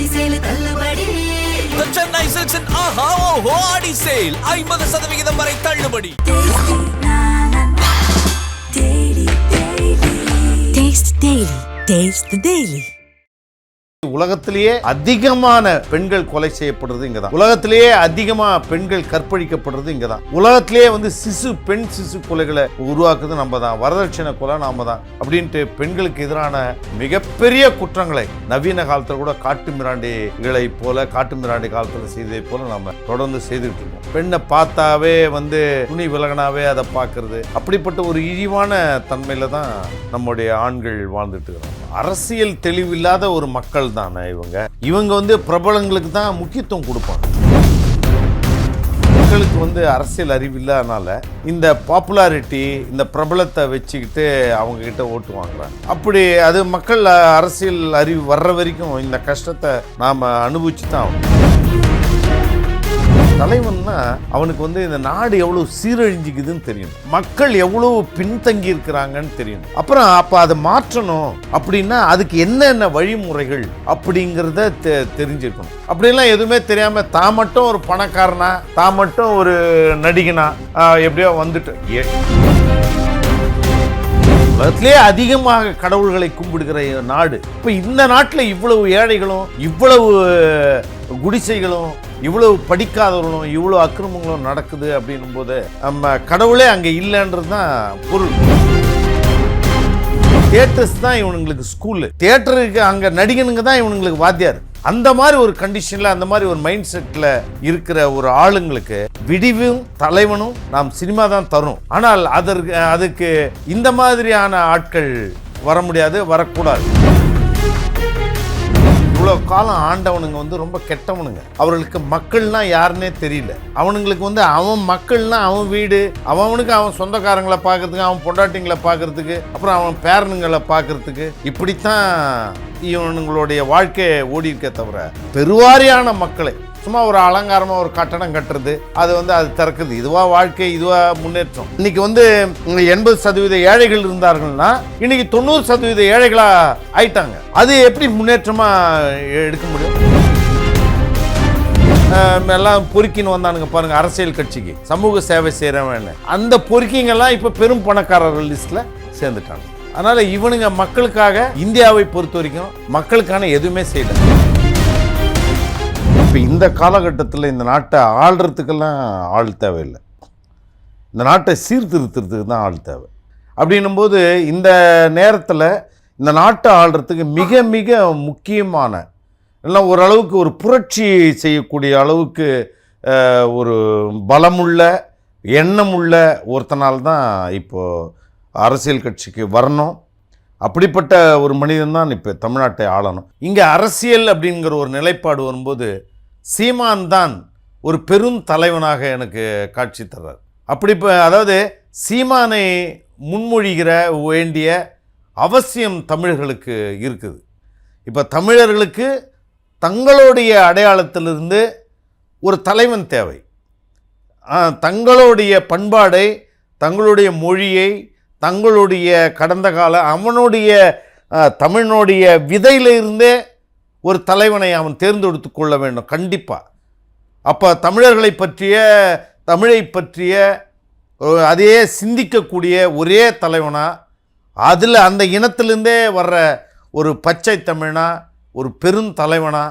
ஆடி சேலு தள்ளுபடி Silks and Aha Oho Adi Sale ஐம்பது சதவிகிதம் வரை தள்ளுபடி Taste Daily. Taste the Daily. உலகத்திலேயே அதிகமான பெண்கள் கொலை செய்யப்படுறது இங்கதான். உலகத்திலேயே அதிகமா பெண்கள் கற்பழிக்கப்படுறது இங்கதான். உலகத்திலேயே வந்து சிசு பெண் சிசு கொலைகளை உருவாக்குறது நம்ம தான் வரதட்சணை கொலை நாம தான் அப்படின்ட்டு பெண்களுக்கு எதிரான மிகப்பெரிய குற்றங்களை நவீன காலத்துல கூட காட்டு மிராண்டிகளை போல காட்டு மிராண்டி காலத்துல செய்ததை போல நம்ம தொடர்ந்து செய்துட்டு இருக்கோம். பெண்ணை பார்த்தாவே வந்து துணி விலகனாவே அதை பார்க்கறது. அப்படிப்பட்ட ஒரு இழிவான தன்மையில தான் நம்முடைய ஆண்கள் வாழ்ந்துட்டு இருக்கிறோம் அரசியல் தெளிவில்லாத ஒரு மக்கள் தானே இவங்க? இவங்க வந்து பிரபலங்களுக்கு தான் முக்கியத்துவம் கொடுப்பாங்க. மக்களுக்கு வந்து அரசியல் அறிவு இல்லாதனால இந்த பாப்புலாரிட்டி இந்த பிரபலத்தை வச்சுக்கிட்டு அவங்க கிட்ட ஓட்டு வாங்குறாங்க. அப்படி அது மக்கள் அரசியல் அறிவு வர்ற வரைக்கும் இந்த கஷ்டத்தை நாம் அனுபவிச்சு தான் ஆகணும். தலைவன்னா அவனுக்கு வந்து இந்த நாடு எவ்வளவு சீரழிஞ்சிக்குதுன்னு தெரியும். மக்கள் எவ்வளவு பின்தங்கி இருக்கிறாங்கன்னு தெரியும். அப்புறம் அப்ப அதை மாற்றணும் அப்படின்னா அதுக்கு என்னென்ன வழிமுறைகள் அப்படிங்கிறத தெ- தெரிஞ்சிருக்கணும் அப்படிலாம் எதுவுமே தெரியாம தான் மட்டும் ஒரு பணக்காரனா தான் மட்டும் ஒரு நடிகனா எப்படியோ வந்துட்டு. ஏ- உலகத்திலே அதிகமாக கடவுள்களை கும்பிடுகிற நாடு. இப்போ இந்த நாட்டில் இவ்வளவு ஏழைகளும் இவ்வளவு குடிசைகளும் இவ்வளவு படிக்காதவர்களும் இவ்வளோ அக்கிரமங்களும் நடக்குது அப்படின்னும் போது நம்ம கடவுளே அங்கே இல்லைன்றது தான் பொருள். தியேட்டர்ஸ் தான் இவனுங்களுக்கு ஸ்கூலு தியேட்டருக்கு அங்கே நடிகனுங்க தான் இவனுங்களுக்கு வாத்தியார். அந்த மாதிரி ஒரு கண்டிஷனில் அந்த மாதிரி ஒரு மைண்ட் செட்டில் இருக்கிற ஒரு ஆளுங்களுக்கு விடிவும் தலைவனும் நாம் சினிமா தான் தரும். ஆனால் அதற்கு அதுக்கு இந்த மாதிரியான ஆட்கள் வர முடியாது வரக்கூடாது. இவ்வளோ காலம் ஆண்டவனுங்க வந்து ரொம்ப கெட்டவனுங்க. அவர்களுக்கு மக்கள்னா யாருன்னே தெரியல. அவனுங்களுக்கு வந்து அவன் மக்கள்னா அவன் வீடு அவனுக்கு அவன் சொந்தக்காரங்களை பார்க்கறதுக்கு அவன் பொண்டாட்டிங்களை பார்க்கறதுக்கு அப்புறம் அவன் பேரனுங்களை பார்க்கறதுக்கு இப்படித்தான் இவனுங்களுடைய வாழ்க்கையை ஓடி இருக்கே தவிர பெருவாரியான மக்களை சும்மா ஒரு அலங்காரமாக ஒரு கட்டடம் கட்டுறது அது வந்து அது திறக்குது. இதுவாக வாழ்க்கை இதுவாக முன்னேற்றம். இன்னைக்கு வந்து எண்பது சதவீத ஏழைகள் இருந்தார்கள்னா இன்னைக்கு தொண்ணூறு சதவீத ஏழைகளாக ஆயிட்டாங்க. அது எப்படி முன்னேற்றமாக எடுக்க முடியும்? எல்லாம் பொறுக்கின்னு வந்தானுங்க பாருங்க அரசியல் கட்சிக்கு. சமூக சேவை செய்கிறவன் அந்த பொறுக்கிங்கெல்லாம் இப்போ பெரும் பணக்காரர்கள் லிஸ்ட்டில் சேர்ந்துட்டாங்க. அதனால் இவனுங்க மக்களுக்காக இந்தியாவை பொறுத்த வரைக்கும் மக்களுக்கான எதுவுமே செய்யலை. இப்போ இந்த காலகட்டத்தில் இந்த நாட்டை ஆள்றதுக்கெல்லாம் ஆள் தேவையில்லை. இந்த நாட்டை சீர்திருத்துறதுக்கு தான் ஆள் தேவை. அப்படின்னும்போது இந்த நேரத்தில் இந்த நாட்டை ஆள்றதுக்கு மிக மிக முக்கியமான எல்லாம் ஓரளவுக்கு ஒரு புரட்சி செய்யக்கூடிய அளவுக்கு ஒரு பலமுள்ள எண்ணமுள்ள ஒருத்தனால் தான் இப்போது அரசியல் கட்சிக்கு வரணும். அப்படிப்பட்ட ஒரு மனிதன் தான் இப்போ தமிழ்நாட்டை ஆளணும். இங்கே அரசியல் அப்படிங்கிற ஒரு நிலைப்பாடு வரும்போது சீமான் தான் ஒரு பெரும் தலைவனாக எனக்கு காட்சி தர்றார். அப்படி இப்போ அதாவது சீமானை முன்மொழிகிற வேண்டிய அவசியம் தமிழர்களுக்கு இருக்குது. இப்போ தமிழர்களுக்கு தங்களுடைய அடையாளத்திலிருந்து ஒரு தலைவன் தேவை. தங்களுடைய பண்பாடை தங்களுடைய மொழியை தங்களுடைய கடந்த கால அவனுடைய தமிழனுடைய விதையிலிருந்தே ஒரு தலைவனை அவன் தேர்ந்தெடுத்து கொள்ள வேண்டும் கண்டிப்பாக அப்போ தமிழர்களை பற்றிய தமிழை பற்றிய ஒரு அதே சிந்திக்கக்கூடிய ஒரே தலைவனா அதில் அந்த இனத்திலிருந்தே வர்ற ஒரு பச்சை தமிழனா ஒரு பெருந்தலைவனா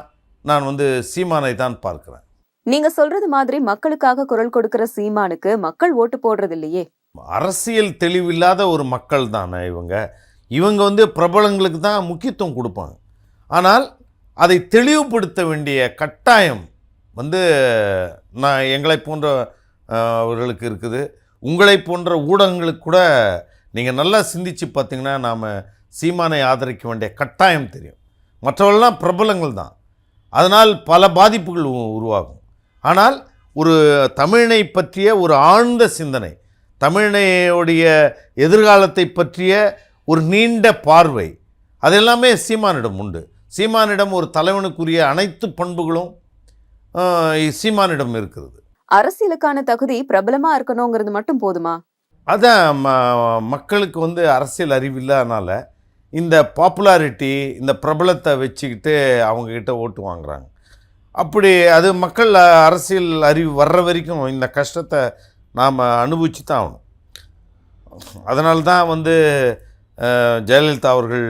நான் வந்து சீமானை தான் பார்க்கிறேன். நீங்க சொல்றது மாதிரி மக்களுக்காக குரல் கொடுக்கிற சீமானுக்கு மக்கள் ஓட்டு போடுறது இல்லையே? அரசியல் தெளிவில்லாத ஒரு மக்கள் தானே இவங்க. இவங்க வந்து பிரபலங்களுக்கு தான் முக்கியத்துவம் கொடுப்பாங்க. ஆனால் அதை தெளிவுபடுத்த வேண்டிய கட்டாயம் வந்து நான் எங்களை போன்ற அவர்களுக்கு இருக்குது. உங்களை போன்ற ஊடகங்களுக்கு கூட நீங்கள் நல்லா சிந்திச்சு பார்த்தீங்கன்னா நாம் சீமானை ஆதரிக்க வேண்டிய கட்டாயம் தெரியும். மற்றவர்கள்லாம் பிரபலங்கள் தான். அதனால் பல பாதிப்புகள் உ- உருவாகும். ஆனால் ஒரு தமிழனை பற்றிய ஒரு ஆழ்ந்த சிந்தனை தமிழனையுடைய எதிர்காலத்தை பற்றிய ஒரு நீண்ட பார்வை அதெல்லாமே சீமானிடம் உண்டு. சீமானிடம் ஒரு தலைவனுக்குரிய அனைத்து பண்புகளும் சீமானிடம் இருக்கிறது. அரசியலுக்கான தகுதி பிரபலமா இருக்கணுங்கிறது மட்டும் போதுமா? அதான் ம மக்களுக்கு வந்து அரசியல் அறிவு இல்லாதனால இந்த பாப்புலாரிட்டி இந்த பிரபலத்தை வச்சுக்கிட்டு அவங்கக்கிட்ட ஓட்டு வாங்குறாங்க. அப்படி அது மக்கள் அரசியல் அறிவு வர்ற வரைக்கும் இந்த கஷ்டத்தை நாம் அனுபவிச்சு தான் ஆகணும். அதனால தான் வந்து ஜெயலலிதா அவர்கள்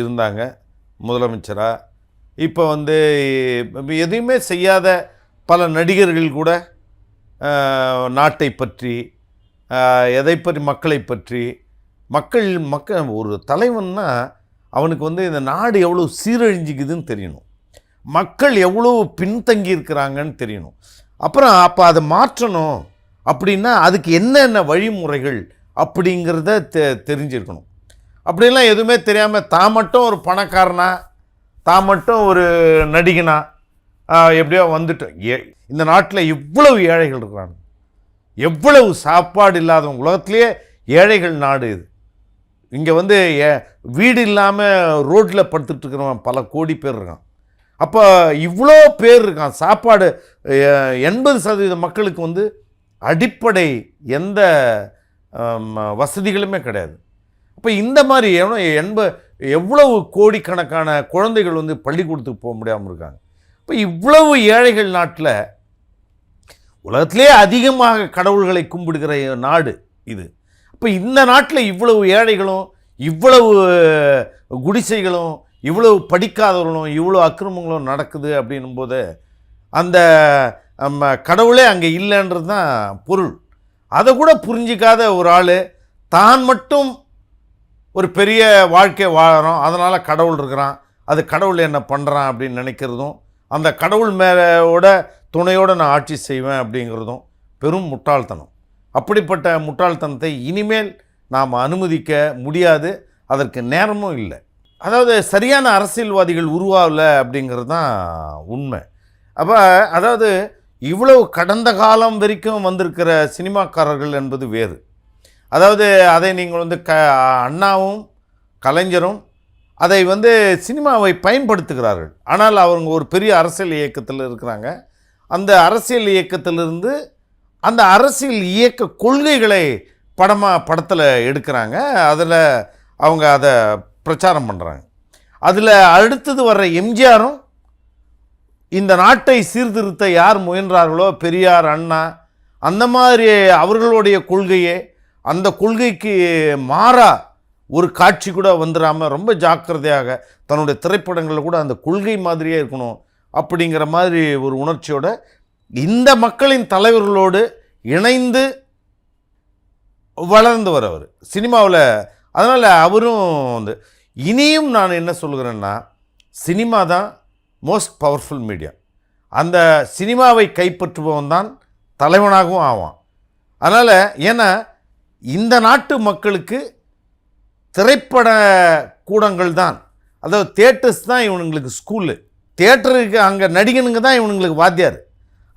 இருந்தாங்க. முதலமைச்சராக இப்போ வந்து எதையுமே செய்யாத பல நடிகர்கள் கூட நாட்டை பற்றி எதை பற்றி மக்களை பற்றி மக்கள் மக்கள் ஒரு தலைவன்னா அவனுக்கு வந்து இந்த நாடு எவ்வளோ சீரழிஞ்சிக்குதுன்னு தெரியணும். மக்கள் எவ்வளோ பின்தங்கி இருக்கிறாங்கன்னு தெரியணும். அப்புறம் அப்போ அதை மாற்றணும் அப்படின்னா அதுக்கு என்னென்ன வழிமுறைகள் அப்படிங்கிறத தெ தெரிஞ்சிருக்கணும். அப்படிலாம் எதுவுமே தெரியாமல் தான் மட்டும் ஒரு பணக்காரனா? தான் மட்டும் ஒரு நடிகனா? எப்படியோ வந்துட்டோம் ஏ இந்த நாட்டில் இவ்வளவு ஏழைகள் இருக்கிறாங்க எவ்வளவு சாப்பாடு இல்லாதவங்க உலகத்திலேயே ஏழைகள் நாடு இது. இங்கே வந்து ஏ- வீடு இல்லாமல் ரோட்டில் படுத்துட்டு இருக்கிறவன் பல கோடி பேர் இருக்கான். அப்போ இவ்வளோ பேர் இருக்கான். சாப்பாடு எண்பது சதவீத மக்களுக்கு வந்து அடிப்படை எந்த வசதிகளுமே கிடையாது. அப்போ இந்த மாதிரி எவ்வளோ எண்ப எவ்வளவு கோடிக்கணக்கான குழந்தைகள் வந்து பள்ளிக்கூடத்துக்கு போக முடியாமல் இருக்காங்க. இப்போ இவ்வளவு ஏழைகள் நாட்டில் உலகத்திலே அதிகமாக கடவுள்களை கும்பிடுகிற நாடு இது. இப்போ இந்த நாட்டில் இவ்வளவு ஏழைகளும் இவ்வளவு குடிசைகளும் இவ்வளவு படிக்காதவர்களும் இவ்வளோ அக்கிரமங்களும் நடக்குது அப்படின்னும் போது அந்த நம்ம கடவுளே அங்கே இல்லைன்றது தான் பொருள். அதை கூட புரிஞ்சிக்காத ஒரு ஆள் தான் மட்டும் ஒரு பெரிய வாழ்க்கை வாழறோம் அதனால் கடவுள் இருக்கிறான் அது கடவுள் என்ன பண்ணுறான் அப்படின்னு நினைக்கிறதும் அந்த கடவுள் மேலோட துணையோடு நான் ஆட்சி செய்வேன் அப்படிங்கிறதும் பெரும் முட்டாள்தனம். அப்படிப்பட்ட முட்டாள்தனத்தை இனிமேல் நாம் அனுமதிக்க முடியாது அதற்கு நேரமும் இல்லை. அதாவது சரியான அரசியல்வாதிகள் உருவாகல அப்படிங்கிறது தான் உண்மை. அப்போ அதாவது இவ்வளவு கடந்த காலம் வரைக்கும் வந்திருக்கிற சினிமாக்காரர்கள் என்பது வேறு. அதாவது அதை நீங்கள் வந்து க அண்ணாவும் கலைஞரும் அதை வந்து சினிமாவை பயன்படுத்துகிறார்கள். ஆனால் அவங்க ஒரு பெரிய அரசியல் இயக்கத்தில் இருக்கிறாங்க. அந்த அரசியல் இயக்கத்திலிருந்து அந்த அரசியல் இயக்க கொள்கைகளை படமாக படத்தில் எடுக்கிறாங்க. அதில் அவங்க அதை பிரச்சாரம் பண்ணுறாங்க அதில் அடுத்தது வர்ற எம்ஜிஆரும் இந்த நாட்டை சீர்திருத்த யார் முயன்றார்களோ பெரியார் அண்ணா அந்த மாதிரி அவர்களுடைய கொள்கையே அந்த கொள்கைக்கு மாறா ஒரு காட்சி கூட வந்துடாமல் ரொம்ப ஜாக்கிரதையாக தன்னுடைய திரைப்படங்களில் கூட அந்த கொள்கை மாதிரியே இருக்கணும் அப்படிங்கிற மாதிரி ஒரு உணர்ச்சியோட இந்த மக்களின் தலைவர்களோடு இணைந்து வளர்ந்து வரவர் சினிமாவில் அதனால் அவரும் வந்து இனியும் நான் என்ன சொல்கிறேன்னா சினிமா தான் மோஸ்ட் பவர்ஃபுல் மீடியா அந்த சினிமாவை கைப்பற்றுபவன் தான் தலைவனாகவும் ஆவான். அதனால் ஏன்னா இந்த நாட்டு மக்களுக்கு திரைப்பட கூடங்கள் தான். அதாவது தேட்டர்ஸ் தான் இவனுங்களுக்கு ஸ்கூலு தேட்டருக்கு அங்கே நடிகனுங்க தான் இவனுங்களுக்கு வாத்தியார்.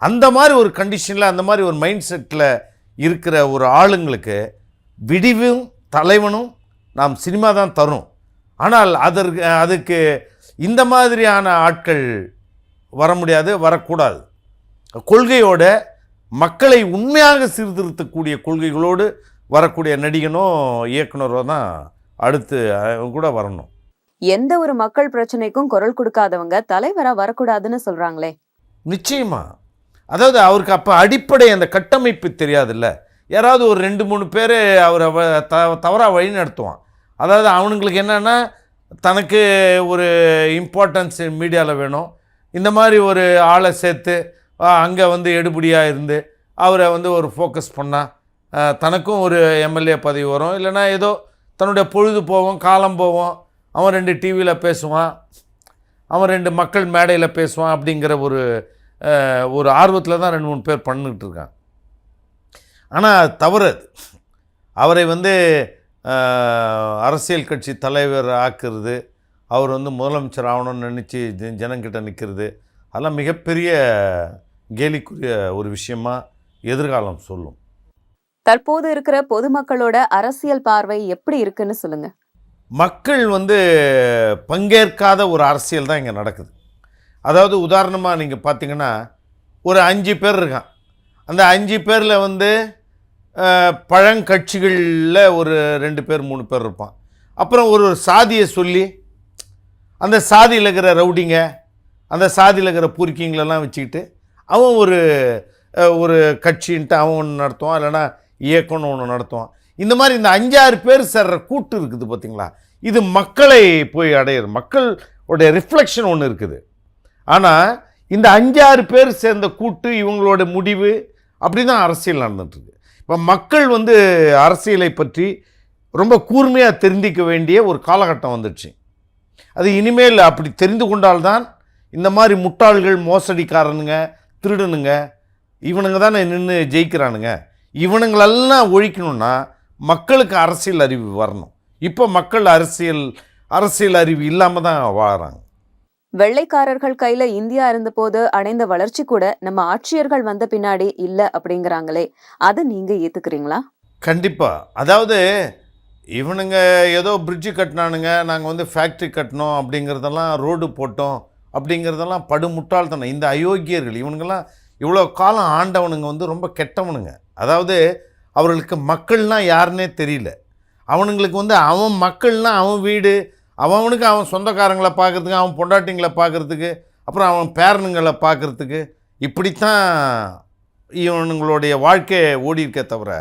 அந்த மாதிரி ஒரு கண்டிஷனில் அந்த மாதிரி ஒரு மைண்ட் செட்டில் இருக்கிற ஒரு ஆளுங்களுக்கு விடிவும் தலைவனும் நாம் சினிமா தான் தரும். ஆனால் அதற்கு அதுக்கு இந்த மாதிரியான ஆட்கள் வர முடியாது வரக்கூடாது. கொள்கையோட மக்களை உண்மையாக சீர்திருத்தக்கூடிய கொள்கைகளோடு வரக்கூடிய நடிகனோ இயக்குனரோ தான் அடுத்து அவங்க கூட வரணும். எந்த ஒரு மக்கள் பிரச்சனைக்கும் குரல் கொடுக்காதவங்க தலைவரா வரக்கூடாதுன்னு சொல்றாங்களே. நிச்சயமா. அதாவது அவருக்கு அப்போ அடிப்படை அந்த கட்டமைப்பு தெரியாதுல்ல. யாராவது ஒரு ரெண்டு மூணு பேர் அவரை த தவறாக வழி நடத்துவான். அதாவது அவனுங்களுக்கு என்னென்னா தனக்கு ஒரு இம்பார்ட்டன்ஸ் மீடியாவில் வேணும். இந்த மாதிரி ஒரு ஆளை சேர்த்து அங்கே வந்து எடுபடியாக இருந்து அவரை வந்து ஒரு ஃபோக்கஸ் பண்ணால் தனக்கும் ஒரு எம்எல்ஏ பதவி வரும். இல்லைன்னா ஏதோ தன்னுடைய பொழுது போவோம் காலம் போவோம் அவன் ரெண்டு டிவியில் பேசுவான். அவன் ரெண்டு மக்கள் மேடையில் பேசுவான் அப்படிங்கிற ஒரு ஒரு ஆர்வத்தில் தான் ரெண்டு மூணு பேர் பண்ணிக்கிட்டு இருக்கான் ஆனால் தவறு அவரை வந்து அரசியல் கட்சி தலைவர் ஆக்குறது அவர் வந்து முதலமைச்சர் ஆகணும்னு நினச்சி ஜனங்கிட்ட நிற்கிறது அதெல்லாம் மிகப்பெரிய கேலிக்குரிய ஒரு விஷயமாக எதிர்காலம் சொல்லும். தற்போது இருக்கிற பொதுமக்களோட அரசியல் பார்வை எப்படி இருக்குன்னு சொல்லுங்க. மக்கள் வந்து பங்கேற்காத ஒரு அரசியல் தான் இங்கே நடக்குது. அதாவது உதாரணமாக நீங்கள் பார்த்தீங்கன்னா ஒரு அஞ்சு பேர் இருக்கான். அந்த அஞ்சு பேரில் வந்து பழங்கட்சிகளில் ஒரு ரெண்டு பேர் மூணு பேர் இருப்பான். அப்புறம் ஒரு ஒரு சாதியை சொல்லி அந்த சாதியில் இருக்கிற ரவுடிங்க அந்த சாதியில் இருக்கிற பூர்க்கிங்களெல்லாம் வச்சுக்கிட்டு அவன் ஒரு ஒரு கட்சின்ட்டு அவன் ஒன்று நடத்துவான். இல்லைன்னா இயக்கம்னு ஒன்று நடத்துவோம் இந்த மாதிரி இந்த அஞ்சாறு பேர் சேர்ற கூட்டு இருக்குது பார்த்தீங்களா இது மக்களை போய் அடையிற மக்களுடைய ரிஃப்ளெக்ஷன் ஒன்று இருக்குது. ஆனால் இந்த அஞ்சாறு பேர் சேர்ந்த கூட்டு இவங்களோட முடிவு அப்படி தான் அரசியல் நடந்துட்டுருக்கு. இப்போ மக்கள் வந்து அரசியலை பற்றி ரொம்ப கூர்மையாக தெரிந்திக்க வேண்டிய ஒரு காலகட்டம் வந்துடுச்சு. அது இனிமேல் அப்படி தெரிந்து கொண்டால்தான் இந்த மாதிரி முட்டாள்கள் மோசடிக்காரனுங்க திருடனுங்க இவனுங்க தானே நின்று ஜெயிக்கிறானுங்க. இவனுங்களெல்லாம் ஒழிக்கணும்னா மக்களுக்கு அரசியல் அறிவு வரணும். இப்போ மக்கள் அரசியல் அரசியல் அறிவு இல்லாமல் தான் வாழறாங்க. வெள்ளைக்காரர்கள் கையில இந்தியா இருந்தபோது அடைந்த வளர்ச்சி கூட நம்ம ஆட்சியர்கள் வந்த பின்னாடி இல்ல அப்படிங்கறாங்களே. அது நீங்க ஏத்துக்கிறீங்களா? கண்டிப்பாக அதாவது இவனுங்க ஏதோ பிரிட்ஜு கட்டினானுங்க நாங்கள் வந்து ஃபேக்ட்ரி கட்டினோம் அப்படிங்கிறதெல்லாம் ரோடு போட்டோம் அப்படிங்கிறதெல்லாம் படு முட்டாள்தனம் இந்த அயோக்கியர்கள் இவனுங்கெல்லாம் இவ்வளோ காலம் ஆண்டவனுங்க வந்து ரொம்ப கெட்டவனுங்க. அதாவது அவர்களுக்கு மக்கள்னா யாருன்னே தெரியல. அவனுங்களுக்கு வந்து அவன் மக்கள்னா அவன் வீடு அவனுக்கு அவன் சொந்தக்காரங்களை பார்க்குறதுக்கு அவன் பொண்டாட்டிங்களை பார்க்கறதுக்கு அப்புறம் அவன் பேரனுங்களை பார்க்குறதுக்கு இப்படித்தான் இவனுங்களுடைய வாழ்க்கையை ஓடி இருக்கே தவிர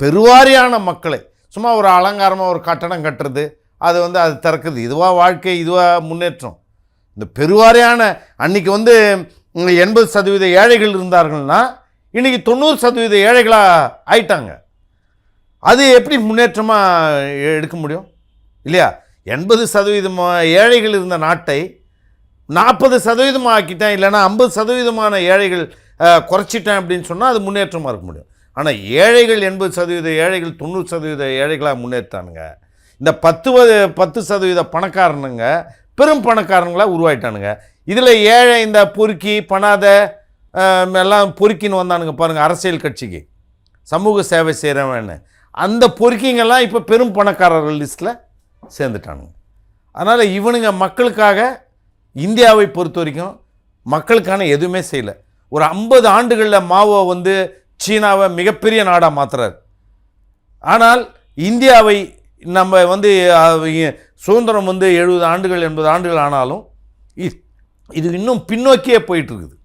பெருவாரியான மக்களை சும்மா ஒரு அலங்காரமாக ஒரு கட்டடம் கட்டுறது அது வந்து அது திறக்குது. இதுவாக வாழ்க்கை இதுவாக முன்னேற்றம். இந்த பெருவாரியான அன்னைக்கு வந்து எண்பது சதவீத ஏழைகள் இருந்தார்கள்னா இன்றைக்கி தொண்ணூறு சதவீத ஏழைகளாக ஆயிட்டாங்க. அது எப்படி முன்னேற்றமாக எடுக்க முடியும்? இல்லையா? எண்பது சதவீதம் ஏழைகள் இருந்த நாட்டை நாற்பது சதவீதம் ஆக்கிட்டேன் இல்லைன்னா ஐம்பது சதவீதமான ஏழைகள் குறைச்சிட்டேன் அப்படின்னு சொன்னால் அது முன்னேற்றமாக இருக்க முடியும். ஆனால் ஏழைகள் எண்பது சதவீத ஏழைகள் தொண்ணூறு சதவீத ஏழைகளாக முன்னேற்றானுங்க இந்த பத்து பத்து சதவீத பணக்காரனுங்க பெரும் பணக்காரங்களாக உருவாயிட்டானுங்க. இதில் ஏழை இந்த பொறுக்கி பணாத எல்லாம் பொறுக்கின்னு வந்தானுங்க பாருங்கள் அரசியல் கட்சிக்கு. சமூக சேவை செய்கிறவன்னு அந்த பொறுக்கிங்கெல்லாம் இப்போ பெரும் பணக்காரர்கள் லிஸ்ட்டில் சேர்ந்துட்டானுங்க. அதனால் இவனுங்க மக்களுக்காக இந்தியாவை பொறுத்த வரைக்கும் மக்களுக்கான எதுவுமே செய்யலை. ஒரு ஐம்பது ஆண்டுகளில் மாவோ வந்து சீனாவை மிகப்பெரிய நாடாக மாற்றுறார் ஆனால் இந்தியாவை நம்ம வந்து சுதந்திரம் வந்து எழுபது ஆண்டுகள் எண்பது ஆண்டுகள் ஆனாலும் இது இன்னும் பின்னோக்கியே போயிட்டு இருக்குது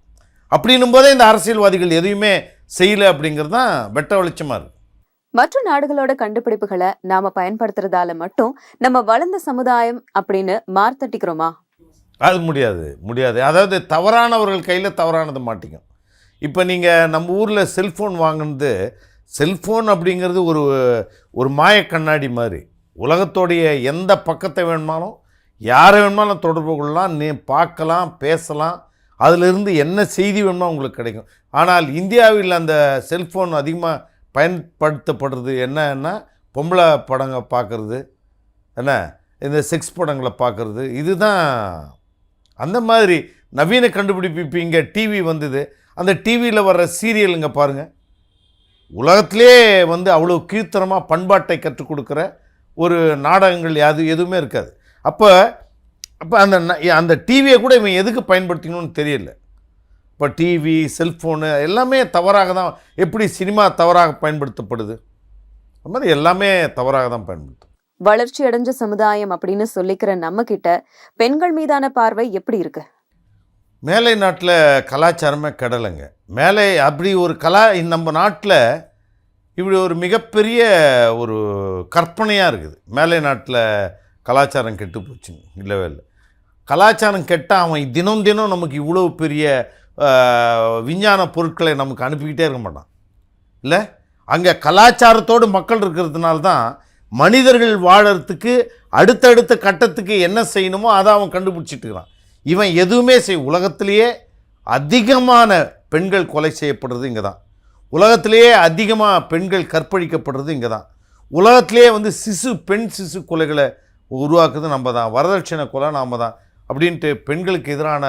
அப்படின்னும் போதே இந்த அரசியல்வாதிகள் எதையுமே செய்யலை அப்படிங்கிறது தான் வெட்ட வெளிச்சமாக இருக்குது மற்ற நாடுகளோட கண்டுபிடிப்புகளை நாம பயன்படுத்துறதால மட்டும் நம்ம வளர்ந்த சமுதாயம் அப்படின்னு மார்த்தட்டிக்கிறோமா? அது முடியாது முடியாது. அதாவது தவறானவர்கள் கையில் தவறானது மாட்டிக்கும். இப்போ நீங்கள் நம்ம ஊரில் செல்ஃபோன் வாங்கினது செல்ஃபோன் அப்படிங்கிறது ஒரு ஒரு மாய கண்ணாடி மாதிரி. உலகத்தோடைய எந்த பக்கத்தை வேணுமாலும் யாரை வேணுமாலும் தொடர்பு கொள்ளலாம் நீ பார்க்கலாம் பேசலாம். அதிலிருந்து என்ன செய்தி வேணுமோ உங்களுக்கு கிடைக்கும். ஆனால் இந்தியாவில் அந்த செல்ஃபோன் அதிகமாக பயன்படுத்தப்படுறது என்னன்னா பொம்பளை படங்க பார்க்குறது என்ன? இந்த செக்ஸ் படங்களை பார்க்குறது. இதுதான் அந்த மாதிரி நவீன கண்டுபிடிப்பு இப்போ இங்கே டிவி வந்தது. அந்த டிவியில் வர்ற சீரியலுங்க பாருங்கள் உலகத்திலே வந்து அவ்வளோ கீர்த்தனமாக பண்பாட்டை கற்றுக் கொடுக்குற ஒரு நாடகங்கள் யாது எதுவுமே இருக்காது. அப்போ அப்போ அந்த அந்த டிவியை கூட இவன் எதுக்கு பயன்படுத்திக்கணும்னு தெரியல. இப்போ டிவி செல்ஃபோனு எல்லாமே தவறாக தான் எப்படி சினிமா தவறாக பயன்படுத்தப்படுது? அது மாதிரி எல்லாமே தவறாக தான் பயன்படுத்தும் வளர்ச்சி அடைஞ்ச சமுதாயம் அப்படின்னு சொல்லிக்கிற நம்ம கிட்ட பெண்கள் மீதான பார்வை எப்படி இருக்கு? மேலை நாட்டில் கலாச்சாரமே கடலைங்க. மேலே அப்படி ஒரு கலா நம்ம நாட்டில் இப்படி ஒரு மிகப்பெரிய ஒரு கற்பனையாக இருக்குது. மேலை நாட்டில் கலாச்சாரம் கெட்டு போச்சுங்க இல்லவே இல்லை. கலாச்சாரம் கெட்டால் அவன் தினம் தினம் நமக்கு இவ்வளோ பெரிய விஞ்ஞான பொருட்களை நமக்கு அனுப்பிக்கிட்டே இருக்க மாட்டான். இல்லை? அங்கே கலாச்சாரத்தோடு மக்கள் இருக்கிறதுனால தான் மனிதர்கள் வாழறதுக்கு அடுத்தடுத்த கட்டத்துக்கு என்ன செய்யணுமோ அதை அவன் கண்டுபிடிச்சிட்டு இருக்கிறான். இவன் எதுவுமே செய் உலகத்திலேயே அதிகமான பெண்கள் கொலை செய்யப்படுறது இங்கே தான். உலகத்திலேயே அதிகமாக பெண்கள் கற்பழிக்கப்படுறது இங்கே தான் உலகத்திலேயே வந்து சிசு பெண் சிசு கொலைகளை உருவாக்குறது நம்ம தான் வரதட்சணை கொலை நாம் தான் அப்படின்ட்டு பெண்களுக்கு எதிரான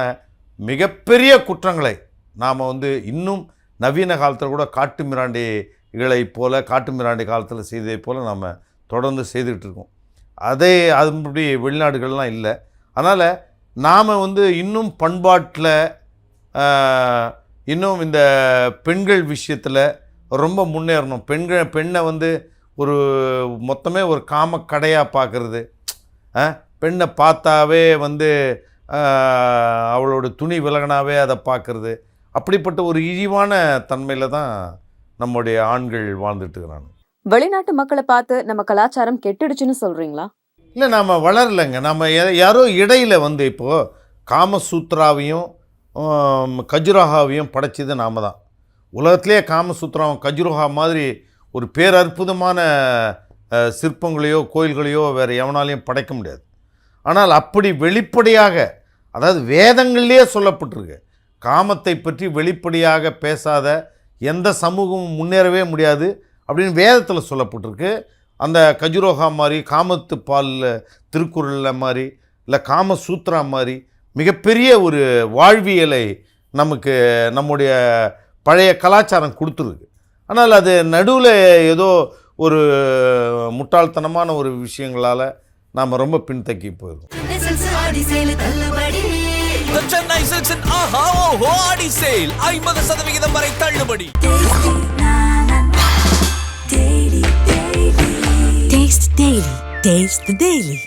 மிகப்பெரிய குற்றங்களை நாம் வந்து இன்னும் நவீன காலத்தில் கூட காட்டு மிராண்டிகளை போல் காட்டு மிராண்டி காலத்தில் செய்ததை போல் நாம் தொடர்ந்து செய்துக்கிட்டு இருக்கோம். அதே அதுபடி வெளிநாடுகள்லாம் இல்லை. அதனால் நாம் வந்து இன்னும் பண்பாட்டில் இன்னும் இந்த பெண்கள் விஷயத்தில் ரொம்ப முன்னேறணும். பெண்கள் பெண்ணை வந்து ஒரு மொத்தமே ஒரு காம கடையாக பார்க்குறது பெண்ணை பார்த்தாவே வந்து அவளோட துணி விலகனாவே அதை பார்க்குறது அப்படிப்பட்ட ஒரு இழிவான தன்மையில் தான் நம்முடைய ஆண்கள் வாழ்ந்துட்டு இருக்கிறாங்க. வெளிநாட்டு மக்களை பார்த்து நம்ம கலாச்சாரம் கெட்டுடுச்சுன்னு சொல்றீங்களா? இல்லை நாம் வளரலைங்க. நம்ம யாரோ இடையில வந்து இப்போது காமசூத்ராவையும் ஆம், படைச்சது நாம தான். உலகத்திலே காமசூத்ராவும் கஜுரஹா மாதிரி ஒரு பேரற்புதமான சிற்பங்களையோ கோயில்களையோ வேறு எவனாலையும் படைக்க முடியாது. ஆனால் அப்படி வெளிப்படையாக அதாவது வேதங்கள்லேயே சொல்லப்பட்டிருக்கு காமத்தை பற்றி வெளிப்படையாக பேசாத எந்த சமூகமும் முன்னேறவே முடியாது அப்படின்னு வேதத்தில் சொல்லப்பட்டிருக்கு. அந்த கஜுரோகா மாதிரி காமத்து பாலில் திருக்குறளில் மாதிரி இல்லை காமசூத்ரா மாதிரி மிகப்பெரிய ஒரு வாழ்வியலை நமக்கு நம்முடைய பழைய கலாச்சாரம் கொடுத்துருக்கு ஆனால் அது நடுவில் ஏதோ ஒரு முட்டாள்தனமான ஒரு விஷயங்களால் நாம் ரொம்ப பின்தங்கி போயிருக்கோம் SLC ஆடி சேல் தள்ளுபடி The Chennai Silks in ஆஹா ஓஹோ ஆடி சேல் ஐம்பது சதவிகிதம் வரை தள்ளுபடி Taste Daily. Taste the Daily.